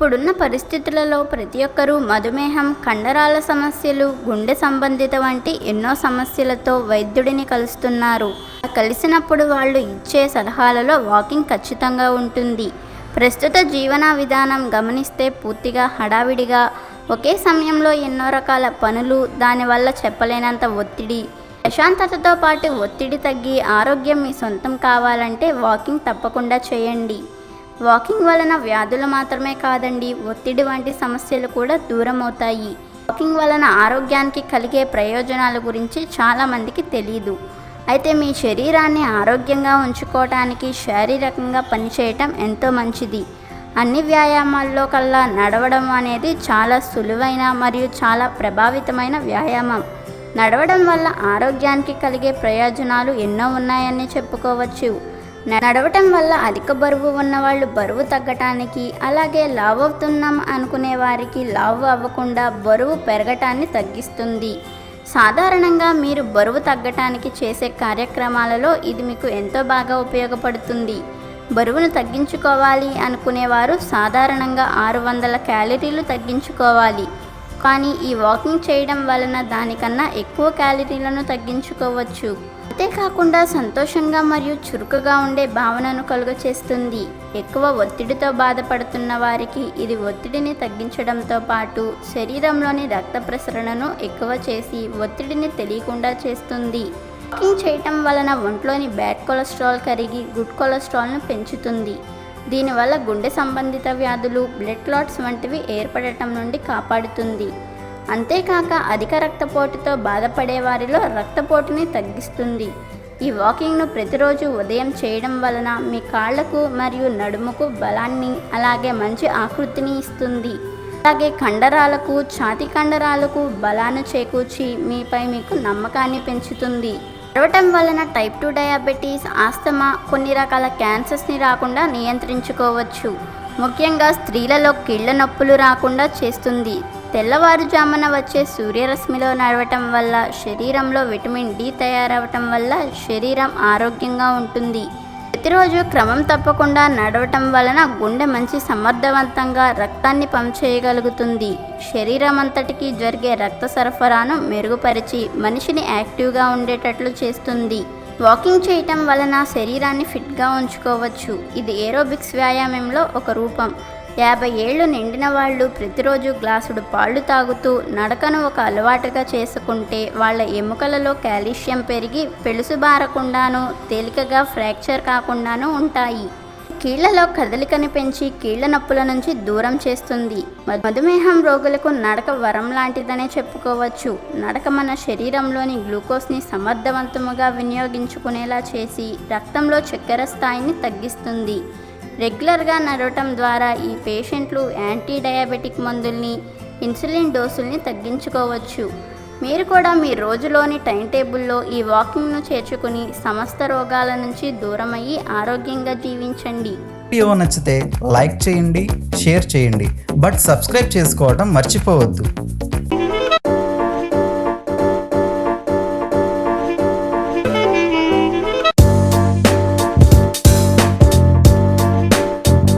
ఇప్పుడున్న పరిస్థితులలో ప్రతి ఒక్కరూ మధుమేహం కండరాల సమస్యలు గుండె సంబంధిత వంటి ఎన్నో సమస్యలతో వైద్యుడిని కలుస్తున్నారు. కలిసినప్పుడు వాళ్ళు ఇచ్చే సలహాలలో వాకింగ్ ఖచ్చితంగా ఉంటుంది. ప్రస్తుత జీవన విధానం గమనిస్తే పూర్తిగా హడావిడిగా ఒకే సమయంలో ఎన్నో రకాల పనులు దానివల్ల చెప్పలేనంత ఒత్తిడి ప్రశాంతతతో పాటు ఒత్తిడి తగ్గి ఆరోగ్యం మీ సొంతం కావాలంటే వాకింగ్ తప్పకుండా చేయండి. వాకింగ్ వలన వ్యాధులు మాత్రమే కాదండి ఒత్తిడి వంటి సమస్యలు కూడా దూరం అవుతాయి వాకింగ్ వలన ఆరోగ్యానికి కలిగే ప్రయోజనాల గురించి చాలామందికి తెలియదు అయితే మీ శరీరాన్ని ఆరోగ్యంగా ఉంచుకోవటానికి శారీరకంగా పనిచేయటం ఎంతో మంచిది. అన్ని వ్యాయామాల్లో కల్లా నడవడం అనేది చాలా సులువైన మరియు చాలా ప్రభావితమైన వ్యాయామం. నడవడం వల్ల ఆరోగ్యానికి కలిగే ప్రయోజనాలు ఎన్నో ఉన్నాయని చెప్పుకోవచ్చు. నడవటం వల్ల అధిక బరువు ఉన్నవాళ్ళు బరువు తగ్గటానికి అలాగే లావు అవుతున్నాం అనుకునే వారికి లావు అవ్వకుండా బరువు పెరగటాన్ని తగ్గిస్తుంది. సాధారణంగా మీరు బరువు తగ్గటానికి చేసే కార్యక్రమాలలో ఇది మీకు ఎంతో బాగా ఉపయోగపడుతుంది. బరువును తగ్గించుకోవాలి అనుకునేవారు సాధారణంగా ఆరు వందల క్యాలరీలు తగ్గించుకోవాలి. కానీ ఈ వాకింగ్ చేయడం వలన దానికన్నా ఎక్కువ క్యాలరీలను తగ్గించుకోవచ్చు. అంతేకాకుండా సంతోషంగా మరియు చురుకుగా ఉండే భావనను కలుగచేస్తుంది. ఎక్కువ ఒత్తిడితో బాధపడుతున్న వారికి ఇది ఒత్తిడిని తగ్గించడంతో పాటు శరీరంలోని రక్త ప్రసరణను ఎక్కువ చేసి ఒత్తిడిని తెలియకుండా చేస్తుంది. వాకింగ్ చేయటం వలన ఒంట్లోని బ్యాడ్ కొలెస్ట్రాల్ కరిగి గుడ్ కొలెస్ట్రాల్ను పెంచుతుంది. దీనివల్ల గుండె సంబంధిత వ్యాధులు బ్లడ్ క్లాట్స్ వంటివి ఏర్పడటం నుండి కాపాడుతుంది. అంతేకాక అధిక రక్తపోటుతో బాధపడే వారిలో రక్తపోటుని తగ్గిస్తుంది. ఈ వాకింగ్ను ప్రతిరోజు ఉదయం చేయడం వలన మీ కాళ్ళకు మరియు నడుముకు బలాన్ని అలాగే మంచి ఆకృతిని ఇస్తుంది. అలాగే కండరాలకు ఛాతి కండరాలకు బలాన్ని చేకూర్చి మీపై మీకు నమ్మకాన్ని పెంచుతుంది. నడవటం వలన టైప్ టూ డయాబెటీస్ ఆస్తమా కొన్ని రకాల క్యాన్సర్స్ని రాకుండా నియంత్రించుకోవచ్చు. ముఖ్యంగా స్త్రీలలో కీళ్ళ నొప్పులు రాకుండా చేస్తుంది. తెల్లవారుజామున వచ్చే సూర్యరశ్మిలో నడవటం వల్ల శరీరంలో విటమిన్ డి తయారవటం వల్ల శరీరం ఆరోగ్యంగా ఉంటుంది. ప్రతిరోజు క్రమం తప్పకుండా నడవటం వలన గుండె మంచి సమర్థవంతంగా రక్తాన్ని పంప్ చేయగలుగుతుంది. శరీరం అంతటికి జరిగే రక్త సరఫరాను మెరుగుపరిచి మనిషిని యాక్టివ్గా ఉండేటట్లు చేస్తుంది. వాకింగ్ చేయటం వలన శరీరాన్ని ఫిట్గా ఉంచుకోవచ్చు. ఇది ఏరోబిక్స్ వ్యాయామంలో ఒక రూపం. యాభై ఏళ్ళు నిండిన వాళ్ళు ప్రతిరోజు గ్లాసుడు పాళ్ళు తాగుతూ నడకను ఒక అలవాటుగా చేసుకుంటే వాళ్ళ ఎముకలలో కాల్షియం పెరిగి పెలుసు బారకుండాను తేలికగా ఫ్రాక్చర్ కాకుండాను ఉంటాయి. కీళ్ళలో కదలికని పెంచి కీళ్ళ నొప్పుల నుంచి దూరం చేస్తుంది. మధుమేహం రోగులకు నడక వరం లాంటిదనే చెప్పుకోవచ్చు. నడక మన శరీరంలోని గ్లూకోజ్ని సమర్థవంతముగా వినియోగించుకునేలా చేసి రక్తంలో చక్కెర స్థాయిని తగ్గిస్తుంది. రెగ్యులర్గా నడవటం ద్వారా ఈ పేషెంట్లు యాంటీ డయాబెటిక్ మందుల్ని ఇన్సులిన్ డోసుల్ని తగ్గించుకోవచ్చు. మీరు కూడా మీ రోజులోని టైం టేబుల్లో ఈ వాకింగ్ను చేర్చుకుని సమస్త రోగాల నుంచి దూరమయ్యి ఆరోగ్యంగా జీవించండి. వీడియో నచ్చితే లైక్ చేయండి షేర్ చేయండి. బట్ సబ్స్క్రైబ్ చేసుకోవడం మర్చిపోవద్దు.